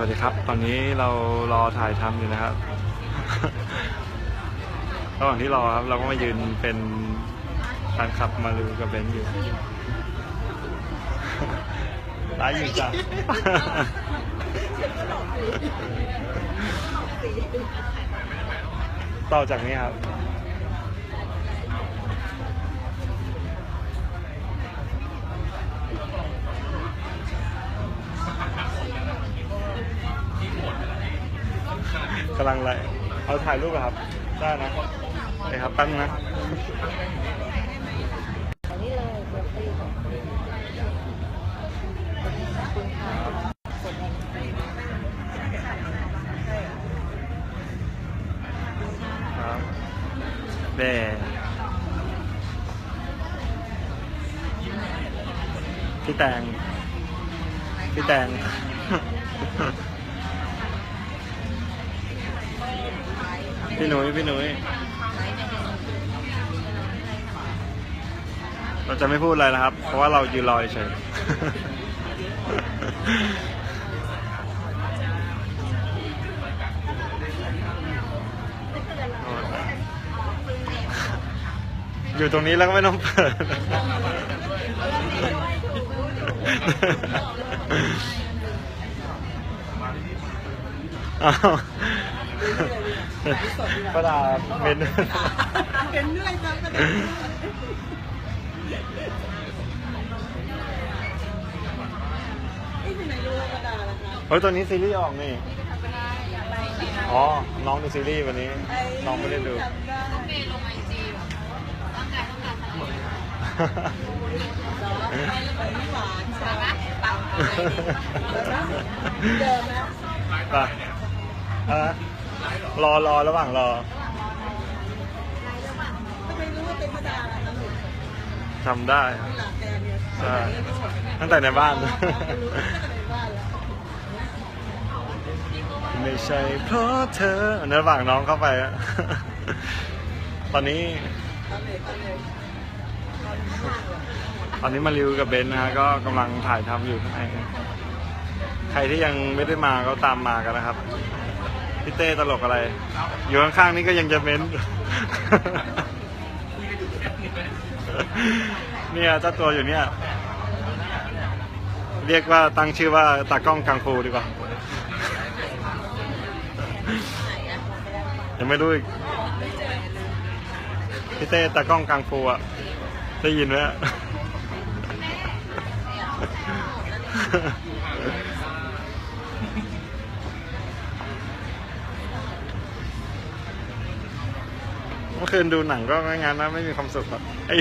วัสดีครับ ตอนนี้เรารอถ่ายทำอยู่นะครับ ระหว่างที่รอครับ เราก็มายืนเป็นแฟนคลับมาลือกับเบนอยู่ร้ายอยู่จ้ะต่อจากนี้ครับ กำลังไรเอาถ่ายรูปอะครับ ได้นะโอเคครับแป๊บนึงนะนี่เลยเบอร์ตี้ของคุณค่ะครับแด่พี่แตง พี่แตง พี่หนุ้ยพี่หนุ้ยเราจะไม่พูดอะไรนะครับ เพราะว่าเรายืนรอเฉยอยู่ตรงนี้แล้วก็ไม่ต้องเปิด อ้าว ประดาเป็นเป็นเรื่อยจังก็ได้ที่ไหนรู้กระดาษล่ะคะเฮ้ยตัวนี้ซีรีส์ออกนี่ อ๋อ น้องดูซีรีส์วันนี้ น้องไม่ได้ดูจำได้เมย์ลงไอจีแบบร่างกายต้องการทำอะไรไปไม่หวานใช่ใช่ไหไหมมปังเดิมนะไปอะ รอรอระหว่างรอทำไมรู้ว่าเป็นกระดาษล่ะคะหนูทำได้หลักแดงเนี่ยใช่ตั้งแต่ในบ้าน รู้ตั้งแต่ในบ้านแล้วไม่ใช่เพราะเธอในระหว่างน้องเข้าไปอะตอนนี้ ตอนไหนตอนไหนตอนนี้มาริวกับเบนซ์นะฮะก็กำลังถ่ายทำอยู่ข้างในใครที่ยังไม่ได้มาก็ตามมากันนะครับ พี่เต้ตลกอะไร อยู่ข้างๆนี่ก็ยังจะเม้น เนี่ยเจ้าตัวอยู่เนี่ย เรียกว่าตั้งชื่อว่าตากล้องกังฟูดีกว่า ยังไม่รู้อีก พี่เต้ตากล้องกังฟูอะได้ยินไหม มื่อคืนดูหนังก็ไม่งั้นนะไม่มีความสุขอะไอ้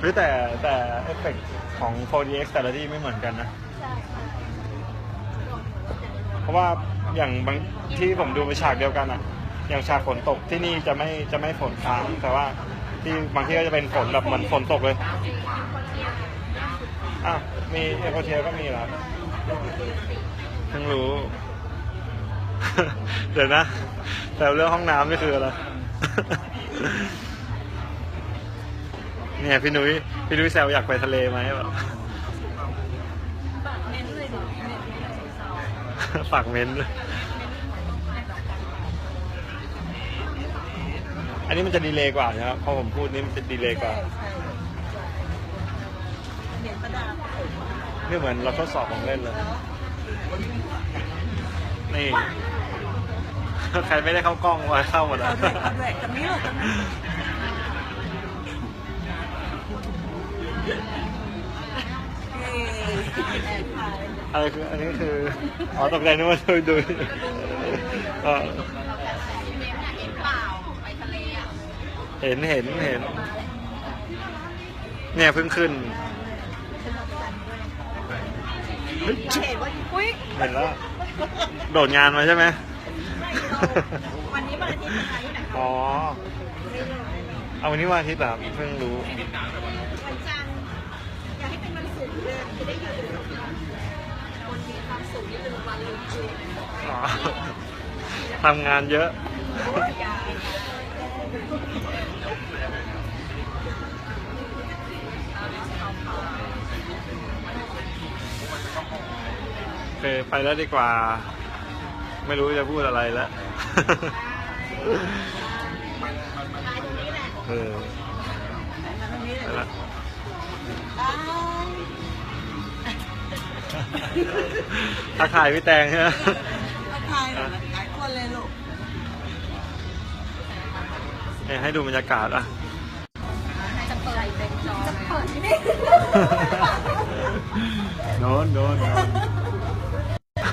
เฮ้ยแต่แต่เอฟเฟกต์ของ 4DX แต่ละที่ไม่เหมือนกันนะ เพราะว่าอย่างบางที่ผมดูไปฉากเดียวกันอะอย่างฉากฝนตกที่นี่จะไม่จะไม่ฝนค้างแต่ว่าที่บางที่ก็จะเป็นฝนแบบเหมือนฝนตกเลยอะมีเอโคเทียก็มีเหรอครับเพิ่งรู้ เดี๋ยวนะ แต่เรื่องห้องน้ำนี่คืออะไร เนี่ยพี่นุ้ย พี่นุ้ยแซวอยากไปทะเลไหมแบบฝากเม้นด้วยอันนี้มันจะดีเลยกว่านะครับพอผมพูดนี่มันจะดีเลยกว่าเนกระดาษไม่เหมือนเราทดสอบของเล่นเลย นี่ ใครไม่ได้เข้ากล้องมาเข้าหมดเอาอะด้วยเอาด้วยกับนี้หรอกกับนี้ เย้ถ่ายอะไรคืออันนี้คือ อ๋อตกใจนึกว่าดูดูเออเมย์อยากเห็นเปล่าไปทะเลอะเห็นเห็นเห็น เนี่ยเพิ่งขึ้น เห็นว่าอุ้ย เห็นแล้ว โดดงานมาใช่ไหมวันนี้วันอาทิตย์นะคะที่ไหนอ๋อ เอาวันนี้วันอาทิตย์เหรอครับเพิ่งรู้ วันจันทร์อยากให้เป็นวันศุกร์เลยจะได้อยู่คนมีความสุขนี่เป็นวันลืมคืนอ๋อทำงานเยอะยาย ไปแล้วดีกว่า ไม่รู้จะพูดอะไรแล้วตายตรงนี้แหละเออตรงนี้แหไปละละตายทักทายพี่แตงใช่ไหมเอาทายหน่อยหลายคนเลยลูกเนี่ยให้ดูบรรยากาศอะจะเปิดเต็มจอจะเปิดที่นี่โดนโดนโดน